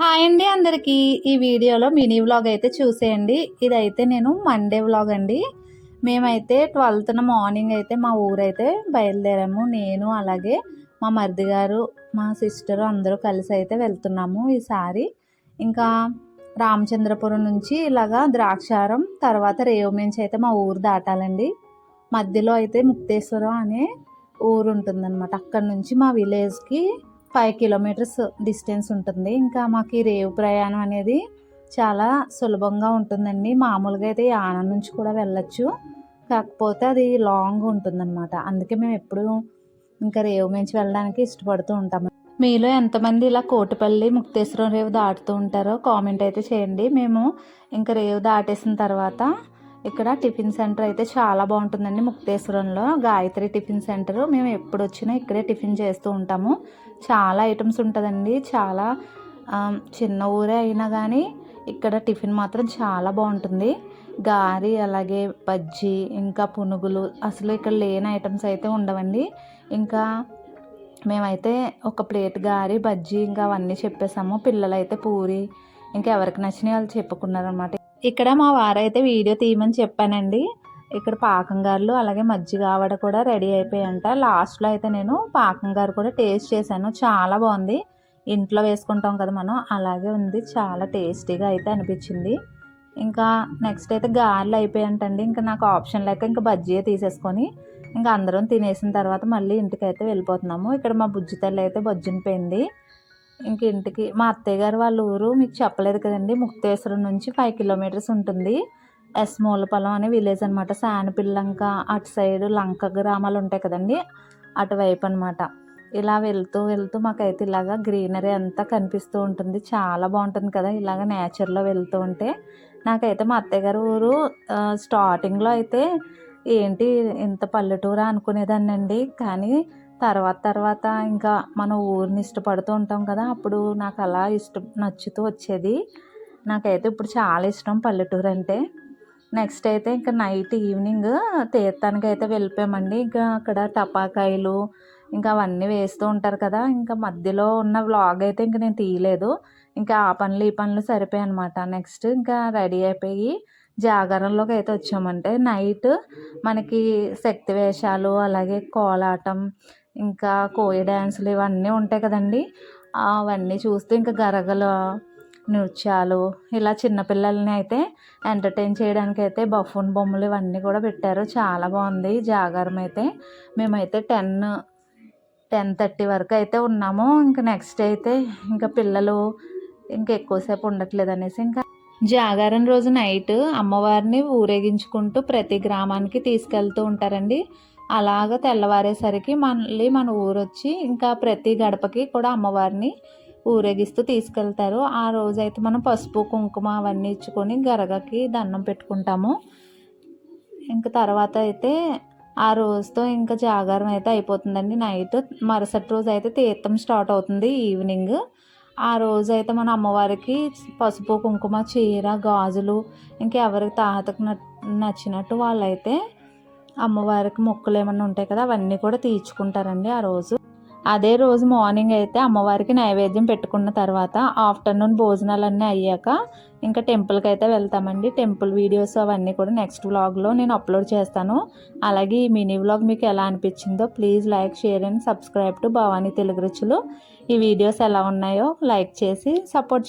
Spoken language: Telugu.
హాయ్ అండి అందరికీ. ఈ వీడియోలో మినీ వ్లాగ్ అయితే చూసేయండి. ఇదైతే నేను మండే వ్లాగ్ అండి. మేమైతే ట్వెల్త్న మార్నింగ్ అయితే మా ఊరైతే బయలుదేరాము. నేను అలాగే మా మరిది గారు మా సిస్టరు అందరూ కలిసి అయితే వెళ్తున్నాము ఈసారి. ఇంకా రామచంద్రపురం నుంచి ఇలాగా ద్రాక్షారం తర్వాత రేవు నుంచి అయితే మా ఊరు దాటాలండి. మధ్యలో అయితే ముక్తేశ్వరం అనే ఊరు ఉంటుందన్నమాట అక్కడ నుంచి మా విలేజ్కి ఫైవ్ కిలోమీటర్స్ డిస్టెన్స్ ఉంటుంది. ఇంకా మాకు ఈ రేవు ప్రయాణం అనేది చాలా సులభంగా ఉంటుందండి. మామూలుగా అయితే యానం నుంచి కూడా వెళ్ళొచ్చు. కాకపోతే అది లాంగ్ ఉంటుందన్నమాట. అందుకే మేము ఎప్పుడూ ఇంకా రేవు నుంచి వెళ్ళడానికి ఇష్టపడుతూ ఉంటాము మీలో ఎంతమంది ఇలా కోటిపల్లి ముక్తేశ్వరం రేవు దాటుతూ ఉంటారో కామెంట్ అయితే చేయండి. మేము ఇంకా రేవు దాటేసిన తర్వాత ఇక్కడ టిఫిన్ సెంటర్ అయితే చాలా బాగుంటుందండి ముక్తేశ్వరంలో. Gayatri tiffin centre. మేము ఎప్పుడు వచ్చినా ఇక్కడే టిఫిన్ చేస్తూ ఉంటాము. చాలా ఐటమ్స్ ఉంటుందండి. చాలా చిన్న ఊరే అయినా కానీ ఇక్కడ టిఫిన్ మాత్రం చాలా బాగుంటుంది. గారి అలాగే బజ్జీ ఇంకా పునుగులు అసలు ఇక్కడ లేని ఐటమ్స్ అయితే ఉండవండి. ఇంకా మేమైతే ఒక ప్లేట్ గారి బజ్జీ ఇంకా అవన్నీ చెప్పేసాము. పిల్లలైతే పూరి ఇంకా ఎవరికి నచ్చినవి వాళ్ళు చెప్పుకున్నారనమాట ఇక్కడ మా వారైతే వీడియో తీయమని చెప్పానండి. ఇక్కడ పాకం గారులు అలాగే మజ్జిగ ఆవడ కూడా రెడీ అయిపోయాయంట లాస్ట్లో అయితే నేను పాకం గారు కూడా టేస్ట్ చేశాను. చాలా బాగుంది. ఇంట్లో వేసుకుంటాం కదా మనం అలాగే ఉంది. చాలా టేస్టీగా అయితే అనిపించింది. ఇంకా నెక్స్ట్ అయితే గారెలు అయిపోయాయంటండి ఇంకా నాకు ఆప్షన్ లేక ఇంకా బజ్జీయే తీసేసుకొని ఇంకా అందరం తినేసిన తర్వాత మళ్ళీ ఇంటికి అయితే వెళ్ళిపోతున్నాము. ఇక్కడ మా బుజ్జి తల్లి అయితే బొజ్జునిపోయింది ఇంక ఇంటికి. మా అత్తయ్య గారు వాళ్ళ ఊరు మీకు చెప్పలేదు కదండి. ముక్తేశ్వరం నుంచి ఫైవ్ కిలోమీటర్స్ ఉంటుంది. ఎస్ మూలపలం అనే విలేజ్ అనమాట శానపిల్లంక అటు సైడ్ లంక గ్రామాలు ఉంటాయి కదండి. అటువైపు అనమాట ఇలా వెళ్తూ వెళ్తూ మాకైతే ఇలాగా గ్రీనరీ అంతా కనిపిస్తూ ఉంటుంది. చాలా బాగుంటుంది కదా ఇలాగ నేచర్లో వెళ్తూ ఉంటే. నాకైతే మా అత్తయ్య గారు ఊరు స్టార్టింగ్లో అయితే ఏంటి ఇంత పల్లెటూరా అనుకునేదాన్ని అండి కానీ తర్వాత తర్వాత ఇంకా మన ఊరిని ఇష్టపడుతూ ఉంటాం కదా అప్పుడు నాకు అలా ఇష్టం నచ్చుతూ వచ్చేది. నాకైతే ఇప్పుడు చాలా ఇష్టం పల్లెటూరు అంటే. నెక్స్ట్ అయితే ఇంకా నైట్ ఈవినింగ్ తీర్థానికి అయితే వెళ్ళిపోయామండి. ఇంకా అక్కడ టపాకాయలు ఇంకా అవన్నీ వేస్తూ ఉంటారు కదా ఇంకా మధ్యలో ఉన్న వ్లాగ్ అయితే ఇంకా నేను తీయలేదు. ఇంకా ఆ పనులు ఈ పనులు సరిపోయాయి అనమాట నెక్స్ట్ ఇంకా రెడీ అయిపోయి జాగరణలోకి అయితే వచ్చామంటే నైట్ మనకి శక్తి వేషాలు అలాగే కోలాటం ఇంకా కోయ డ్యాన్సులు ఇవన్నీ ఉంటాయి కదండి. అవన్నీ చూస్తూ ఇంకా గరగలు నృత్యాలు ఇలా చిన్నపిల్లల్ని అయితే ఎంటర్టైన్ చేయడానికి అయితే బఫూన్ బొమ్మలు ఇవన్నీ కూడా పెట్టారు. చాలా బాగుంది జాగారం అయితే. మేమైతే టెన్ టెన్ థర్టీ వరకు అయితే ఉన్నాము. ఇంకా నెక్స్ట్ అయితే ఇంకా పిల్లలు ఇంకా ఎక్కువసేపు ఉండట్లేదు అనేసి ఇంకా జాగారం రోజు నైట్ అమ్మవారిని ఊరేగించుకుంటూ ప్రతి గ్రామానికి తీసుకెళ్తూ ఉంటారండి. అలాగ తెల్లవారేసరికి మళ్ళీ మన ఊరు వచ్చి ఇంకా ప్రతి గడపకి కూడా అమ్మవారిని ఊరేగిస్తూ తీసుకెళ్తారు. ఆ రోజైతే మనం పసుపు కుంకుమ అవన్నీ ఇచ్చుకొని గరగకి దండం పెట్టుకుంటాము. ఇంకా తర్వాత అయితే ఆ రోజుతో ఇంకా జాగారం అయితే అయిపోతుందండి నైట్. మరుసటి రోజు అయితే తీర్థం స్టార్ట్ అవుతుంది ఈవినింగ్. ఆ రోజు అయితే మన అమ్మవారికి పసుపు కుంకుమ చీర గాజులు ఇంకా ఎవరికి తాతకు నచ్చినట్టు వాళ్ళైతే అమ్మవారికి మొక్కులు ఏమైనా ఉంటాయి కదా అవన్నీ కూడా తీర్చుకుంటారండి ఆ రోజు. అదే రోజు మార్నింగ్ అయితే అమ్మవారికి నైవేద్యం పెట్టుకున్న తర్వాత ఆఫ్టర్నూన్ భోజనాలన్నీ అయ్యాక ఇంకా టెంపుల్కి అయితే వెళ్తామండి. టెంపుల్ వీడియోస్ అవన్నీ కూడా నెక్స్ట్ వ్లాగ్లో నేను అప్లోడ్ చేస్తాను. అలాగే ఈ మినీ వ్లాగ్ మీకు ఎలా అనిపించిందో please like share and subscribe to Bhavani Telugu రుచులు ఈ వీడియోస్ ఎలా ఉన్నాయో లైక్ చేసి సపోర్ట్